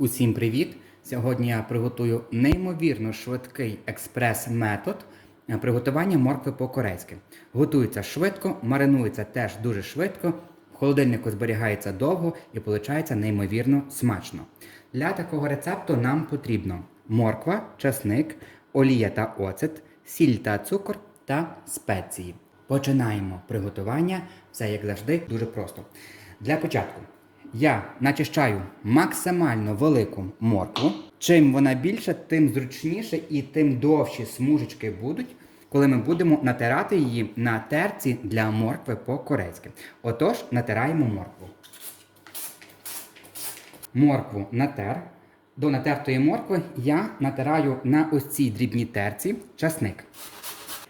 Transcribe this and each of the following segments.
Усім привіт! Сьогодні я приготую неймовірно швидкий експрес-метод е, приготування моркви по-корейськи. Готується швидко, маринується теж дуже швидко, в холодильнику зберігається довго і виходить неймовірно смачно. Для такого рецепту нам потрібно морква, часник, олія та оцет, сіль та цукор та спеції. Починаємо приготування. Все як завжди дуже просто. Для початку я начищаю максимально велику моркву. Чим вона більша, тим зручніше і тим довші смужечки будуть, коли ми будемо натирати її на терці для моркви по-корейськи. Отож, натираємо моркву. Моркву натер. До натертої моркви я натираю на ось цій дрібній терці часник.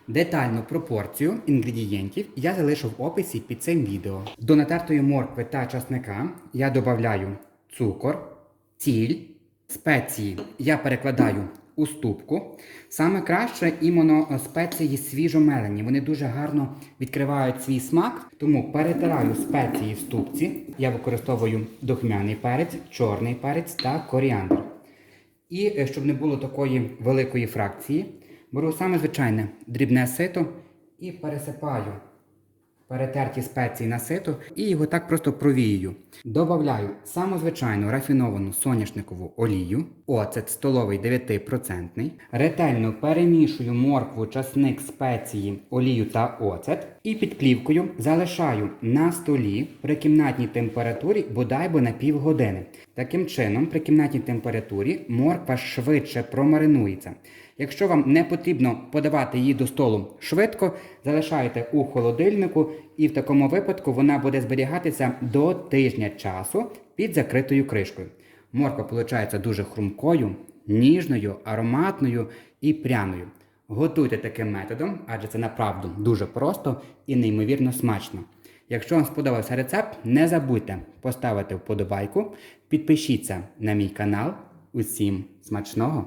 Детальну пропорцію інгредієнтів я залишу в описі під цим відео. До натертої моркви та часника я додаю цукор, ціль, спеції я перекладаю у ступку. Саме краще іменно спеції свіжомелені. Вони дуже гарно відкривають свій смак, тому перетираю спеції в ступці. Я використовую духмяний перець, чорний перець та коріандр. І е, щоб не було такої великої фракції, беру саме звичайне дрібне сито і пересипаю перетерті спеції на сито і його так просто провіюю. Добавляю саму звичайну рафіновану соняшникову олію, оцет столовий 9%. Ретельно перемішую моркву, часник, спеції, олію та оцет. І під плівкою залишаю на столі при кімнатній температурі бодай би на півгодини. Таким чином, при кімнатній температурі морква швидше промаринується. Якщо вам не потрібно подавати її до столу швидко, залишаєте у холодильнику, і в такому випадку вона буде зберігатися до тижня часу під закритою кришкою. Морква виходить дуже хрумкою, ніжною, ароматною і пряною. Готуйте таким методом, адже це направду дуже просто і неймовірно смачно. Якщо вам сподобався рецепт, не забудьте поставити вподобайку, підпишіться на мій канал. Усім смачного!